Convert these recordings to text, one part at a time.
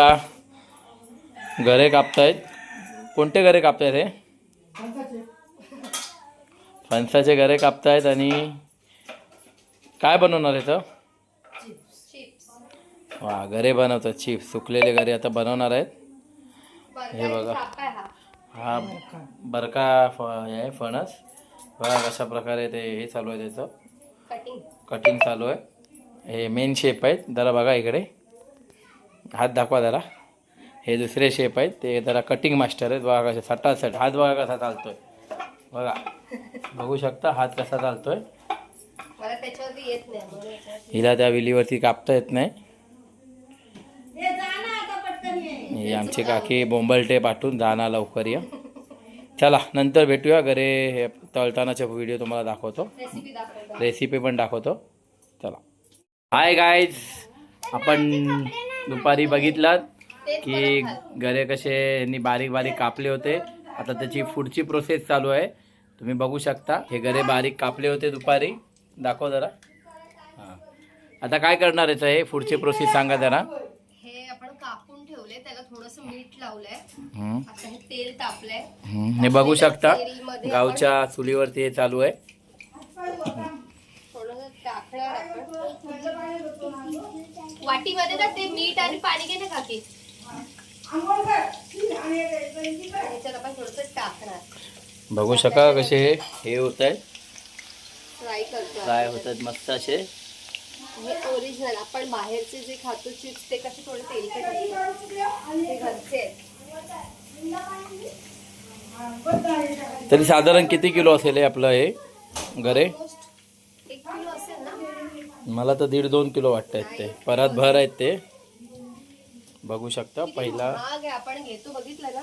का? गरे कापतायत. कोणते गरे कापतायत हे? फणसाचे गरे कापतायत आणि काय बनवणार आहे तर? वा गरे बनवतात चिप्स सुकलेले गरे आता बनवणार आहेत. हे बघा. हा बरका फ आहे फणस. बघा कशा प्रकारे ते हे चालू आहे त्याचं. कटिंग कटिंग चालू आहे. हे मेन शेप आहेत. जरा बघा इकडे. हात दाखवा जरा. हे दुसरे शेप आहेत. ते जरा कटिंग मास्टर आहेत. बघा कसे सटासट. हात बघा कसा चालतोय. बघा. बघू शकता हात कसा चालतोय. हिला त्या विलीवरती कापता येत नाही. ही आमची काकी बोंबलटे पाठवून जाणार लवकर या. चला नंतर भेटूया. घरी हे तळतानाचे व्हिडिओ तुम्हाला दाखवतो. रेसिपी दाखवतो. रेसिपी पण दाखवतो. चला. हाय गाईज आपण दुपारी बघितलात की. गरे कसे यांनी बारीक बारीक कापले होते. आता त्याची पुढची प्रोसेस चालू आहे. तुम्ही बघू शकता. हे गरे बारीक कापले होते दुपारी. दाखव जरा. हां. आता काय करणार याचं हे पुढची प्रोसेस सांगा जरा. हे आपण कापून ठेवले. त्याला थोडस मीठ लावलंय. आता हे तेल तापलंय. हे बघू शकता. गावच्या चुलीवरती हे चालू आहे. थोडस टाकणार आपण. वाटीमध्ये ना ते मीठ आणि पाणी घे ना काकी. याच्यात आपण थोडस टाकणार बघू शका कसे हे हे होत आहे फ्राय करतो फ्राय. होतात मस्त असे. हे ओरिजिनल आपण बाहेरचे जे खातो चिप्स ते कसे थोडे तेलकट असतात. ते घरचे आहेत. तरी साधारण किती किलो असेल हे आपलं हे? गरे Almost एक किलो असेल ना मला तर दीड दोन किलो वाटत आहेत ते. परत भर आहेत ते. बघू शकता पहिला. महाग आहे आपण घेतो बघितलं ना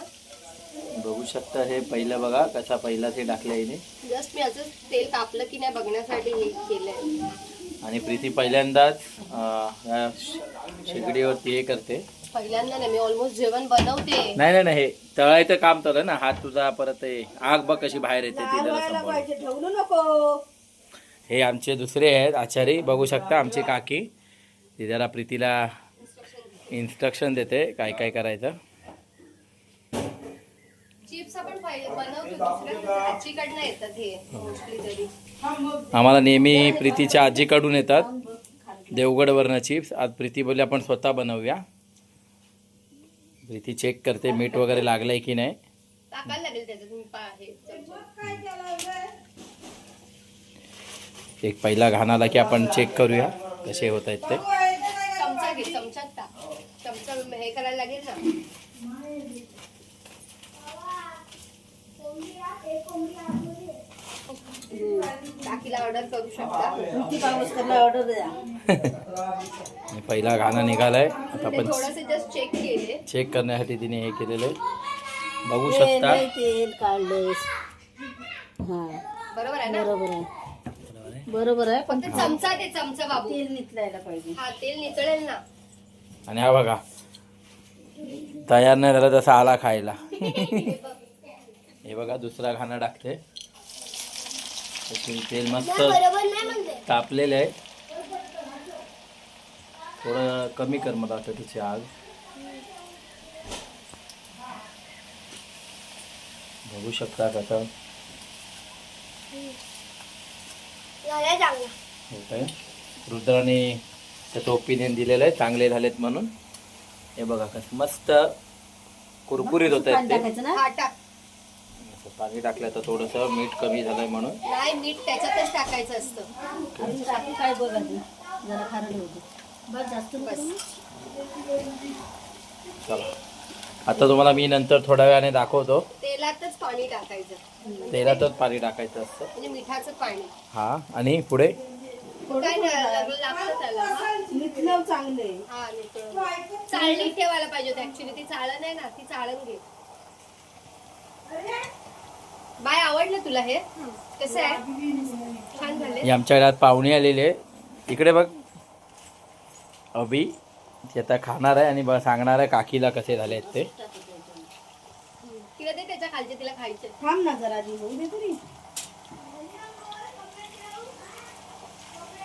बघू शकता हे पहिलं बघा कसा पहिला ते टाकलं हिने. जस्ट मी असं तेल तापलं की नाही बघण्यासाठी हे केलंय. आणि प्रीती पहिल्यांदाच या शेगडीवरती हे करते. पहिल्यांदा नाही मी ऑलमोस्ट जेवण बनवते. नाही नाही नाही हे तळायचं काम चालू आहे ना. हात तुझा परत हे आग बघ कशी बाहेर येते ती जरा सांभाळून. हे आमचे दुसरे आहेत आचारी. बघू शकता आमची काकी. ती जरा प्रीतीला इन्स्ट्रक्शन देते काय काय करायचं. हे आम्हाला नेहमी प्रीतीच्या आजीकडून येतात. देवगडवरनं चिप्स आज प्रीती बोलली आपण स्वतः बनवूया. प्रीती चेक करते मीठ वगैरे लागलंय की नाही टाकायला लागेल त्याच्यात मी पा हे चमचा. एक पहिला घाण आला की आपण चेक करूया कसे होत आहेत ते. चमचा घे चमच्यात टाक. चमचा हे करायला लागेल ना. काकीला ऑर्डर करू शकता. आणि पहिला घाणा निघालाय. आता ते आपण थोडेसे जस्ट चेक केले. चेक करण्यासाठी तिने हे केलेलं आहे. बघू शकता. तेल हा. बरोबर आहे ना? बरोबर आहे. बरोबर आहे पण फक्त चमचा ते चमचा बाबू. तेल निघलायला पाहिजे. हा तेल नितळेल ना. आणि हा बघा तयार नाही झाला तसा आला खायला. हे बघा दुसरा खाना टाकते. तेल मस्त तापलेले आहे. थोडं कमी कर मला वाटतं तिची आग. बघू शकता कसं रुद्राने त्याचं ओपिनियन दिलेलं आहे. चांगले झालेत म्हणून. हे बघा कसं मस्त कुरकुरीत होत हा असं पाणी टाकलं तर थोडंसं मीठ कमी झालंय म्हणून. नाही मीठ त्याच्यातच टाकायचं असतं. आधी टाकू काय बघ आधी जरा खारट होते बस जास्त बस. चला. आता तुम्हाला मी नंतर थोड्या वेळाने दाखवतो. तेलातच पाणी टाकायचं. तेलातच पाणी टाकायचं असतं? म्हणजे मिठाचं पाणी. हा आणि पुढे? काय लागतं त्याला. हा. चाळणी ठेवायला पाहिजे होती. ऍक्च्युली ती चाळण आहे ना ती चाळण घे. बाय आवडलं तुला हे? कसं आहे? छान झाले हे आमच्या घरात पाहुणे आलेले आहे. इकडे बघ. अभि ती आता खाणार आहे आणि सांगणार आहे काकीला कसे झाले आहेत ते खालचे तिला खायचे थांब ना जरा आधी होऊ दे तरी.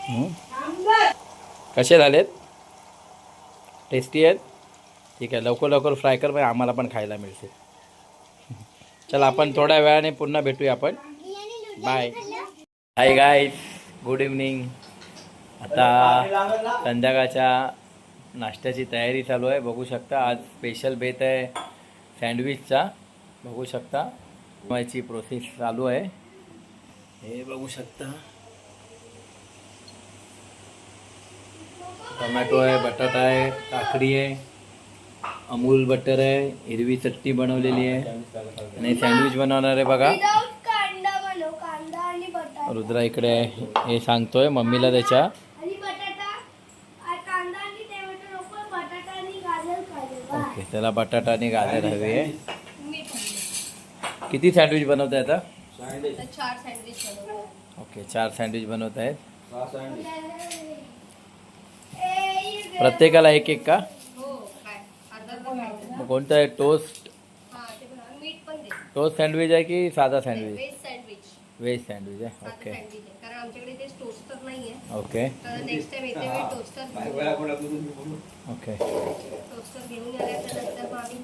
हम्म. कसे झालेत? टेस्टी आहेत? ठीक आहे लवकर लवकर फ्राय कर म्हणजे आम्हाला पण खायला मिळते चल आपण थोड्या वेळाने पुन्हा भेटूया आपण. Bye hi guy good evening आता संध्याकाळच्या नाश्त्याची तयारी चालू आहे. बघू शकता आज स्पेशल बेत आहे सँडविचचा बघू शकता. बनवायची प्रोसेस चालू आहे. हे बघू शकता. टोमॅटो आहे बटाटा आहे काकडी आहे अमूल बटर आहे हिरवी चटणी बनवलेली आहे. आणि सँडविच बनवणार आहे बघा. रुद्रा इकडे हे सांगतोय मम्मीला त्याच्या. ओके त्याला बटाटा आणि गाजर हवे आहे. किती सँडविच बनवत आता चार सँडविच बनवलं ओके चार सँडविच बनवत आहेत ये प्रत्येकाला एक एक का? हो काय? अर्धा अर्धा मग कोणतं आहे? टोस्ट? हा ते पण आणि मीठ पण दे. टोस्ट सँडविच आहे की साधा sandwich? Veg sandwich. Veg sandwich आहे साधं ओके. सँडविच आहे कारण आमच्याकडे ते टोस्टर नाहीये ओके. तर नेक्स्ट टाइम येते वेळी टोस्टर ओके. टोस्टर घेऊन आल्याच्या नंतर मग आम्ही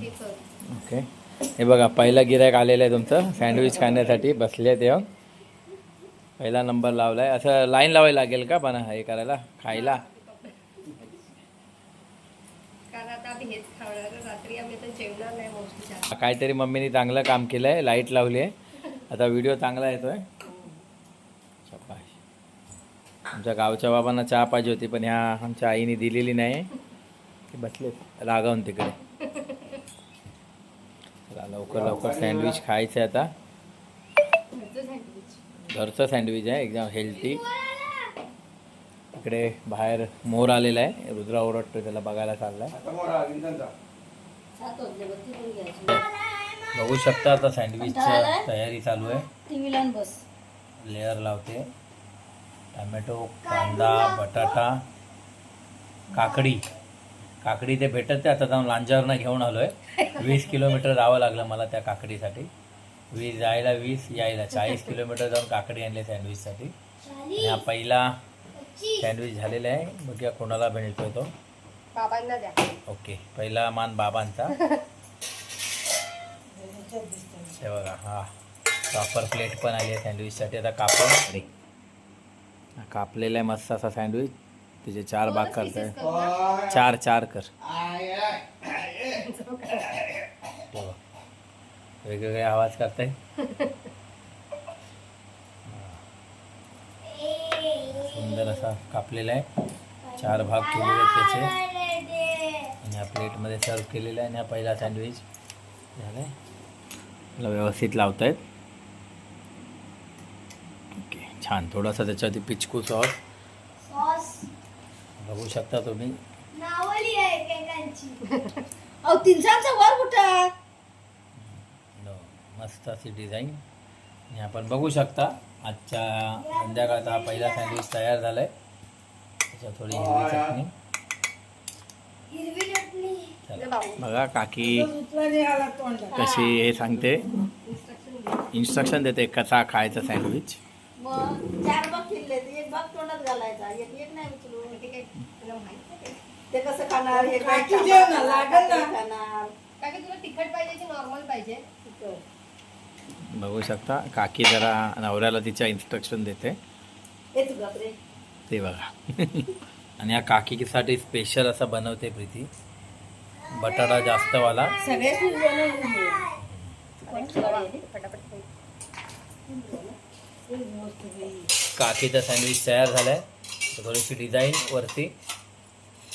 हे करू. ओके. हे बघा पहिला गिरायक आलेलं आहे तुमचं. सँडविच खाण्यासाठी बसले ते पहिला नंबर लावला आहे असं लाईन लावायला लागेल का? पण हे करायला खायला. काहीतरी मम्मीने चांगलं काम केलं आहे लाइट लावली आहे. आता व्हिडिओ चांगला येतोय. आमच्या गावच्या बाबांना चहा पाहिजे होती पण ह्या आमच्या आईने दिलेली नाही. बसले रागावून तिकडे. लवकर लवकर सँडविच खायचं आहे आता. घरचं सँडविच सँडविच आहे एकदम हेल्थी इकडे बाहेर मोर आलेला आहे. रुद्रा ओरडतो त्याला बघायला चाललाय. बघू शकता आता सँडविचची तयारी चालू आहे. बस. लेअर लावते. टमॅटो कांदा बटाटा काकडी. काकडी ते भेटत ते आता जाऊन लांजावरनं घेऊन आलो आहे वीस किलोमीटर जावं लागलं मला त्या काकडीसाठी. वीस जायला वीस यायला चाळीस किलोमीटर जाऊन काकडी आणली सँडविचसाठी. आणि हा पहिला सँडविच झालेला आहे. बघूया कोणाला भेटतोय तो. बाबांना द्या. ओके. पहिला मान बाबांचा. हे बघा हा. प्रॉपर प्लेट पण आली आहे सँडविचसाठी. आता कापून. अरे हा कापलेला आहे मस्त असा सँडविच. त्याचे चार भाग करताय. चार चार कर. वेगवेगळे आवाज करताय. सुंदर असा कापलेला आहे. चार भाग केलेले आहेत त्याचे. आणि या प्लेटमध्ये सर्व केलेलं आहे आणि हा पहिला सँडविच. झाला आहे व्यवस्थित लावतायत ओके छान. थोडासा त्याच्यावरती पिचकू सॉस. बघू शकता तुम्ही. नावली आहे एकेकांची अहो तीनसांचा वर कुठं? न, मस्त अशी डिझाईन आणि आपण बघू शकता आजच्या संध्याकाळचा हा पहिला सँडविच तयार झाला आहे त्याच्यात थोडी हिरवी चटणी. बघा. काकी कशी हे सांगते. इन्स्ट्रक्शन देते कसा खायचा सँडविच मग चार भाग फिरले ते एक भाग तोंडात घालायचा एक एक नाही उचलून ते काय तुला माहीत नाही ते कसं खाणार? हे काय काकी लागल ना. खाणार. का की तुला तिखट पाहिजे की नॉर्मल पाहिजे? तिखट. बघू शकता. काकी जरा नवऱ्याला तिच्या इन्स्ट्रक्शन देते. हे तू बापरे ते बघा. आणि या काकीसाठी स्पेशल असं बनवते प्रीती. बटाटा जास्तवाला. सगळेच तू बनवून घे. फटाफट काकीचा सँडविच तयार झालाय. थोडीशी डिझाईन वरती.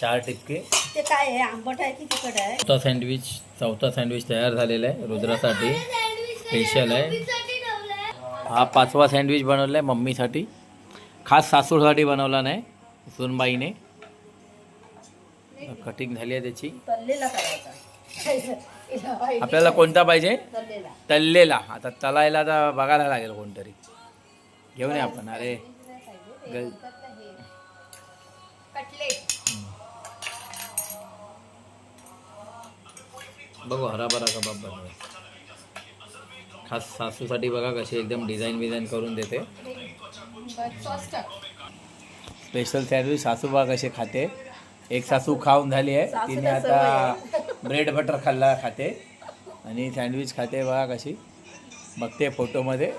चार टिपके. ते काय आहे? आंबट आहे की तिखट आहे? चौथा सँडविच चौथा सँडविच तयार झालेला आहे रुद्रासाठी. स्पेशल आहे. हा पाचवा सँडविच बनवला आहे मम्मीसाठी. खास सासूसाठी बनवला नाही सुनबाईने. कटिंग झाली आहे त्याची. करायचा. आपल्याला कोणता पाहिजे? तळलेला तळलेला आता तलायला आता बघायला लागेल कोणतरी. घेऊन या आपण. अरे गल कटलेट. बघू हराभरा कबाब बनवूया. खास सासूसाठी बघा कशी एकदम डिझाईन बिझाईन करून देते. स्पेशल सँडविच सासूबा कसे खाते. एक सासू खाऊन झाली आहे. तिने आता ब्रेड बटर खाल्ला खाते. आणि सँडविच खाते बघा कशी. बघते फोटोमध्ये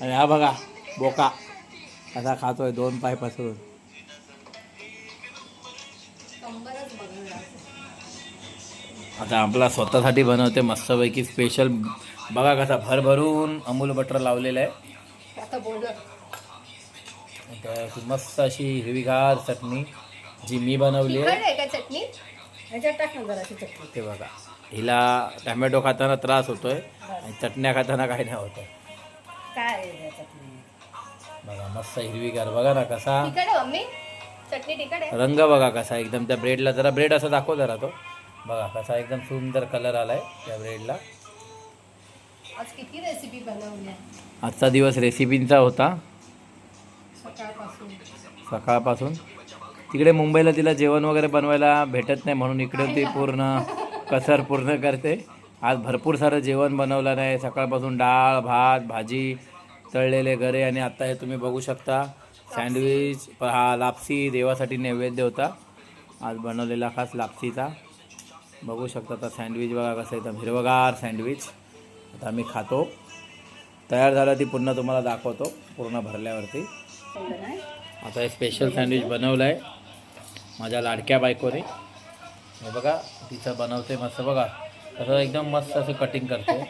आणि हा बघा बोका. असा खातोय दोन पाय पसरून. आता आपला स्वतःसाठी बनवते मस्तपैकी स्पेशल बघा कसा भरभरून अमूल बटर लावलेलं आहे. मस्त अशी हिरवीगार चटणी जी मी बनवली आहे. चटणी? ते बघा. हिला टमॅटो खाताना त्रास होतोय आणि चटण्या खाताना काही नाही होत बघा मस्त हिरवीगार बघा ना कसा रंग बघा कसा. एकदम त्या ब्रेडला जरा ब्रेड असं दाखव जरा तो. बघा कसा एकदम सुंदर कलर आलाय त्या ब्रेडला आज किती रेसिपी बनवल्या? आजचा दिवस रेसिपींचा होता. सकाळपासून. सकाळपासून. तिकडे मुंबईला तिला जेवण वगैरे बनवायला भेटत नाही म्हणून इकडे ती पूर्ण कसर पूर्ण करते. आज भरपूर सारं जेवण बनवलं नाही. सकाळपासून डाळ भात भाजी तळलेले गरे आणि आता हे तुम्ही बघू शकता. सँडविच हा लापसी देवासाठी नैवेद्य होता. आज बनवलेला खास लापसीचा. बघू शकता आता सँडविच बघा कसं एकदम हिरवगार सँडविच. आता आम्ही खातो. तयार झालं ती पुन्हा तुम्हाला दाखवतो पूर्ण भरल्यावरती. आता हे स्पेशल सँडविच बनवलं आहे माझ्या लाडक्या बायकोने. हे बघा तिचं बनवते मस्त बघा. तसं एकदम मस्त असं कटिंग करते.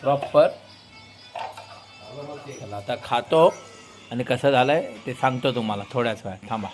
प्रॉपर आता खातो. आणि कसं झालं आहे ते सांगतो तुम्हाला थोड्याच वेळात. थांबा.